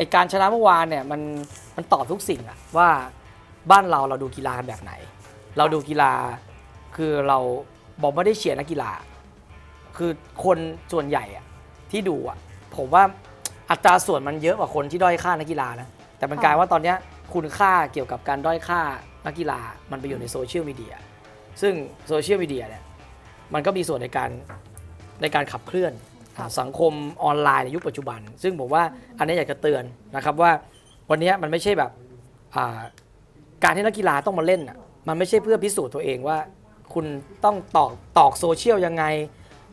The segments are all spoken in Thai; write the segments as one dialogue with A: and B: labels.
A: อการชนะเมื่อวานเนี่ยมันมันตอบทุกสิ่งอะว่าบ้านเราเราดูกีฬากันแบบไหน เราดูกีฬาคือเราบอกไม่ได้เชียร์นักกีฬา คือคนส่วนใหญ่อะที่ดูอะผมว่าอัตราส่วนมันเยอะกว่าคนที่ด้อยค่านักกีฬานะแต่มันกลายว่าตอนเนี้ยคุณค่าเกี่ยวกับการด้อยค่านักกีฬามันไปอยู่ในโซเชียลมีเดียซึ่งโซเชียลมีเดียเนี่ยมันก็มีส่วนในการในการขับเคลื่อน สังคมออนไลน์ในยุคปัจจุบัน ซึ่งผมว่าอันนี้อยากจะเตือนนะครับว่าวันนี้มันไม่ใช่แบบอ่าการที่นักกีฬาต้องมาเล่นอะมันไม่ใช่เพื่อพิสูจน์ตัวเองว่า คุณต้องตอกตอกโซเชียลยังไง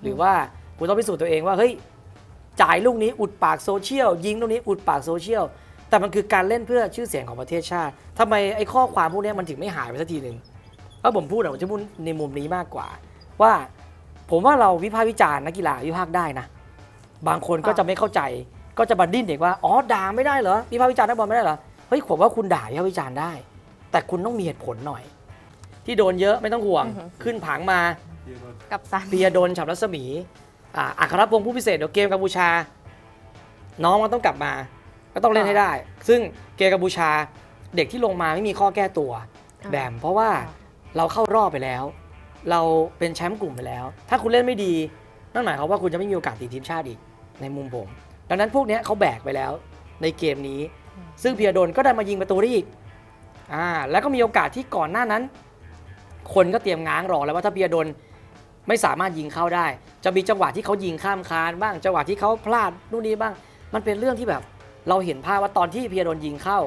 A: หรือว่าคุณต้องพิสูจน์ตัวเองว่าเฮ้ยจ่ายลูกนี้อุดปากโซเชียลยิงลูกนี้อุดปากโซเชียลแต่มันคือการเล่นเพื่อชื่อเสียงของประเทศชาติทำไมไอ้ข้อความพวกนี้มันถึงไม่หายไปสักทีหนึ่งถ้าผมพูดอะผมจะพูดในมุมนี้มากกว่า ว่าผมว่าเราวิพากษ์วิจารณ์นักกีฬาวิพากษ์ได้นะ บางคนก็จะไม่เข้าใจ ก็จะบันดิ้นเด็กว่า อ๋อ ด่าไม่ได้เหรอวิพากษ์วิจารณ์นักบอลไม่ได้เหรอ เฮ้ยผมว่าคุณด่าวิพากษ์วิจารณ์ได้ แต่คุณต้องมีเหตุผลหน่อย ที่โดนเยอะไม่ต้องห่วง
B: อือฮึ
A: ขึ้นผังมา
B: กับตัน
A: เปียโดนฉับรัศมีอ่าอัครพงศ์ผู้พิเศษเดี๋ยวเกมกัมพูชา น้องมันต้องกลับมา ก็ต้องเล่นให้ได้ ซึ่งเกมกัมพูชาเด็กที่ลงมาไม่มีข้อแก้ตัว
B: อ่า
A: แบมเพราะว่าเราเข้ารอบไปแล้ว เราเป็นแชมป์กลุ่มไปแล้ว ถ้าคุณเล่นไม่ดี นั่นหมายความว่าคุณจะไม่มีโอกาสติดทีมชาติอีก ในมุมผม ดังนั้นพวกเนี้ยเขาแบกไปแล้วในเกมนี้ ซึ่งเพียโดนก็ได้มายิงประตูได้อีกอ่าแล้วก็มีโอกาสที่ก่อนหน้านั้น คนก็เตรียมง้างรอแล้วว่าถ้าเพียโดนไม่สามารถยิงเข้าได้ จะมีจังหวะที่เขายิงข้ามคานบ้าง จังหวะที่เขาพลาดนู่นนี่บ้าง มันเป็นเรื่องที่แบบ เราเห็นภาพว่าตอนที่เพียโดนยิงเข้า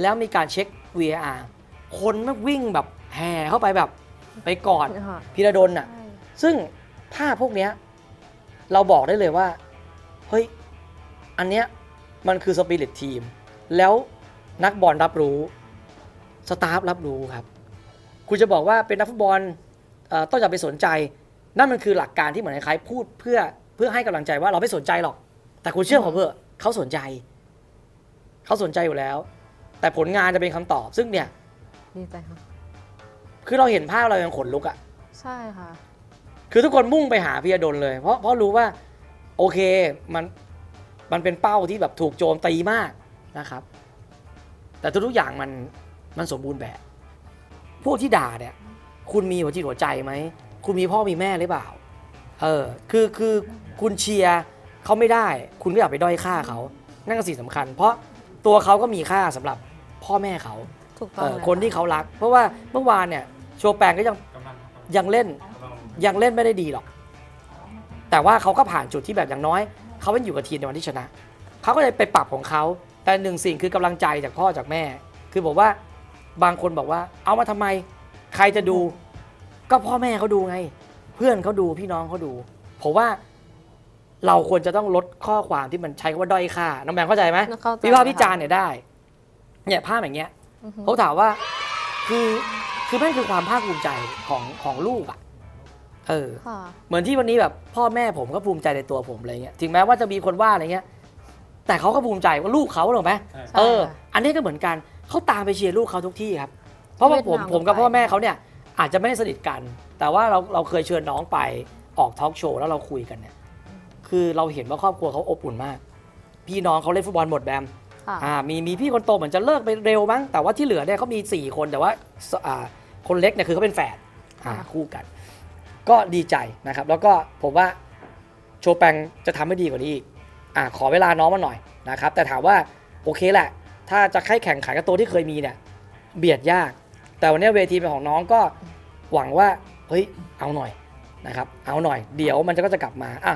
A: แล้วมีการเช็ค VAR คนมันวิ่งแบบแห่เข้าไปแบบไปกอด
B: ค่ะ
A: พีระดนน่ะ ซึ่งภาพพวกเนี้ยเราบอกได้เลยว่า เฮ้ย อันเนี้ยมันคือสปิริตทีม แล้วนักบอลรับรู้ สตาฟรับรู้ครับ คุณจะบอกว่าเป็นนักฟุตบอลเอ่อต้องอย่าไปสนใจ นั่นมันคือหลักการที่เหมือนคล้ายๆพูดเพื่อเพื่อให้กำลังใจว่าเราไม่สนใจหรอก แต่คุณเชื่อผมเถอะเขาสนใจ เขาสนใจอยู่แล้ว แต่ผลงานจะเป็นคำตอบ ซึ่งเนี่ย
B: ดีใจค่ะ
A: คือเราเห็นภาพเรายังขนลุกอะ
B: ใช่ค่ะ
A: คือทุกคนมุ่งไปหาพิยดลเลย เพราะเพราะรู้ว่า โอเคมันมันเป็นเป้าที่แบบถูกโจมตีมากนะครับ แต่ทุกๆอย่างมันมันสมบูรณ์แบบ พวกที่ด่าเนี่ย คุณมีหัวจิตหัวใจไหม คุณมีพ่อมีแม่หรือเปล่า เออ คือคือคุณเชียร์เขาไม่ได้ คุณก็อย่าไปด้อยค่าเขา นั่นก็สิ่งสำคัญ เพราะตัวเขาก็มีค่าสำหรับพ่อแม่เขา
B: ถูกต้
A: เอ
B: อง
A: อ
B: เลย
A: คนที่เขารัก เพราะว่าเมื่อวานเนี่ยโชแปงก็ยังยังเล่นยังเล่นไม่ได้ดีหรอก แต่ว่าเขาก็ผ่านจุดที่แบบอย่างน้อย เขาเป็นอยู่กับทีมในวันที่ชนะ เขาก็เลยไปปรับของเขา แต่หนึ่งสิ่งคือกำลังใจจากพ่อจากแม่ คือบอกว่าบางคนบอกว่า เอามาทำไม ใครจะดู ก็พ่อแม่เขาดูไง เพื่อนเขาดูพี่น้องเขาดู ผมว่าเราควรจะต้องลดข้อความที่มันใช้คำว่าด้อยค่า น้องแบงเข้าใจไหม
B: เข้ใจ
A: วิพากษ์วิจารณ์เนี่ยได้ เนี่ยภาพอย่างเงี้ย
B: อือฮึ
A: เขาถามว่าคือคือนั่นคือความภาคภูมิใจของของลูกอะ เออ
B: ค่ะ
A: เหมือนที่วันนี้แบบพ่อแม่ผมก็ภูมิใจในตัวผมอะไรเงี้ย ถึงแม้ว่าจะมีคนว่าอะไรเงี้ย แต่เขาก็ภูมิใจว่าลูกเขาหรอกไหม
B: ใช่
A: เออ
B: ค่ะ
A: อันนี้ก็เหมือนกันเขาตามไปเชียร์ลูกเขาทุกที่ครับ เพราะว่าผม
B: เวียดนาม
A: ผมกับ
B: ก็ไป
A: พ่อแม่เขาเนี่ยอาจจะไม่ได้สนิทกัน แต่ว่าเราเราเคยเชิญน้องไปออกทอล์กโชว์แล้วเราคุยกันเนี่ย คือเราเห็นว่าครอบครัวเขาอบอุ่นมาก พี่น้องเขาเล่นฟุตบอลหมดแบม
B: ค่ะ
A: อ่ามีมีพี่คนโตเหมือนจะเลิกไปเร็วมั้งแต่ว่าที่เหลือเนี่ยเขามี 4 คนแต่ว่าสอ่าคนเล็กเนี่ยคือเขาเป็นแฝดอ่า
B: ค่ะ
A: คู่กัน ก็ดีใจนะครับ แล้วก็ผมว่าโชแปงจะทำให้ดีกว่านี้อีกอ่าขอเวลาน้องมาหน่อยนะครับ แต่ถามว่าโอเคแหละ ถ้าจะให้แข่งขันกับตัวที่เคยมีเนี่ย เบียดยาก แต่วันนี้เวทีเป็นของน้องก็หวังว่าเฮ้ยเอาหน่อยนะครับ เอาหน่อย เดี๋ยวมันก็จะกลับมาอะ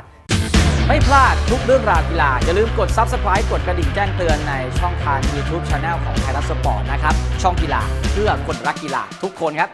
A: ไม่พลาดทุกเรื่องราวกีฬา อย่าลืมกด Subscribe กดกระดิ่งแจ้งเตือนในช่องทาง YouTube Channel ของไทยรัฐสปอร์ตนะครับ ช่องกีฬาเพื่อคนรักกีฬาทุกคนครับ